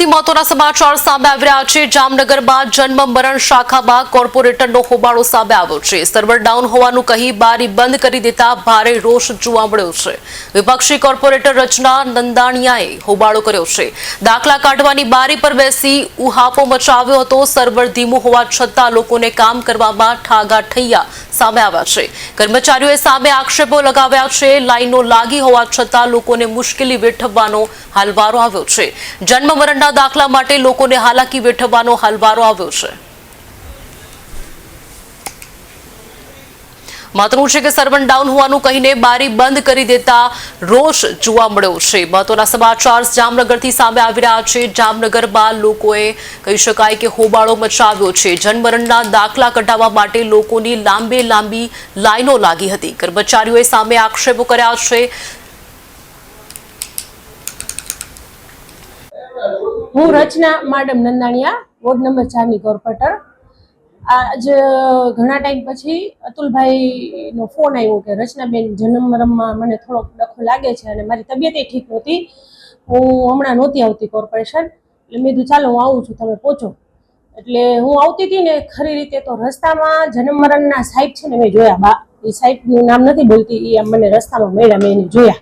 જામનગરથી મહત્વના સમાચાર સામે આવી છે. જામનગરમાં જન્મ મરણ શાખામાં કોર્પોરેટરનો હોબાળો સામે આવ્યો છે. સર્વર ડાઉન હોવાનું કહી બારી બંધ કરી દેતા ભારે રોષ જોવા મળ્યો છે. વિપક્ષી કોર્પોરેટર રચના નંદાણીયાએ હોબાળો કર્યો છે. દાખલા કાઢવાની બારી પર બેસી ઉહાપો મચાવ્યો હતો. સર્વર ધીમું હોવા છતાં લોકોને કામ કરવામાં ઠાગા ઠૈયા સામે આવ્યા છે. કર્મચારીઓએ સામે આક્ષેપો લગાવ્યા છે. લાઈનો લાગી હોવા છતાં લોકોને મુશ્કેલી વેઠવવાનો હાલવારો આવ્યો છે. જન્મ મરણના દાખલા માટે લોકોને હાલાકી વેઠવવાનો હલવારો આવ્યો છે. મહત્વનું છે કે સર્વન ડાઉન હોવાનું કહીને બારી બંધ કરી દેતા રોષ જોવા મળ્યો છે. મહત્વના સમાચાર જામનગરથી સામે આવી રહ્યા છે. જામનગરમાં લોકોએ કહી શકાય કે હોબાળો મચાવ્યો છે. જન્મરણના દાખલા કઢાવવા માટે લોકોની લાંબે લાંબી લાઈનો લાગી હતી. કર્મચારીઓએ સામે આક્ષેપો કર્યા છે. હું Rachana madam Nandaniya, ward number ચારની કોર્પોરેટર. આજ ઘણા ટાઈમ પછી અતુલભાઈનો ફોન આવ્યો કે રચનાબેન જન્મરમમાં મને થોડોક ડખો લાગે છે અને મારી તબિયત ઠીક નહોતી. હું હમણાં નહોતી આવતી કોર્પોરેશન. એટલે મેં કીધું, ચાલો, હું આવું છું, તમે પહોંચો. એટલે હું આવતી હતી ને ખરી રીતે તો રસ્તામાં જન્મરણના સાહેબ છે ને મેં જોયા. બા, એ સાહેબનું નામ નથી બોલતી, એ આમ મને રસ્તામાં મળ્યા, મેં એને જોયા.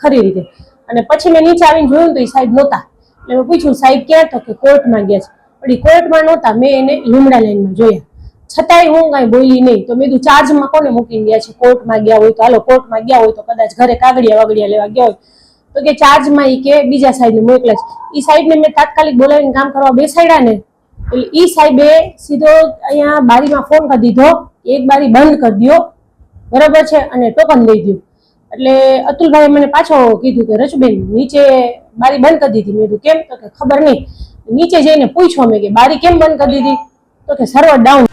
ખરી રીતે. અને પછી મેં નીચે આવીને જોયું તો એ સાહેબ નહોતા. એટલે મેં પૂછ્યું, સાહેબ ક્યાં તો કે કોર્ટમાં ગયા છે. પણ એ કોર્ટમાં નહોતા, મેં એને લીમડા લાઈનમાં જોયા. છતાંય હું કાંઈ બોલી નહીં. તો મેં કીધું, ચાર્જમાં કોને મૂકીને ગયા છે? કોર્ટમાં ગયા હોય તો હાલો, કોર્ટમાં ગયા હોય તો કદાચ ઘરે કાગળિયા વાગડિયા લેવા ગયા હોય. તો કે ચાર્જમાં એ કે બીજા સાહેબને મોકલે છે. એ સાહેબને મેં તાત્કાલિક બોલાવીને કામ કરવા બેસાડ્યા ને, એટલે એ સાહેબે સીધો અહીંયા બારીમાં ફોન કરી દીધો, એક બારી બંધ કરી દો બરાબર છે, અને ટોકન દઈ દઉં એટલે અતુલભાઈએ મને પાછો કીધું કે રચબેન નીચે બારી બંધ કરી દીધી. મેં કેમ? તો કે, ખબર નહીં. નીચે જઈને પૂછ્યો મેં કે, બારી કેમ બંધ કરી દીધી? તો કે સર્વર ડાઉન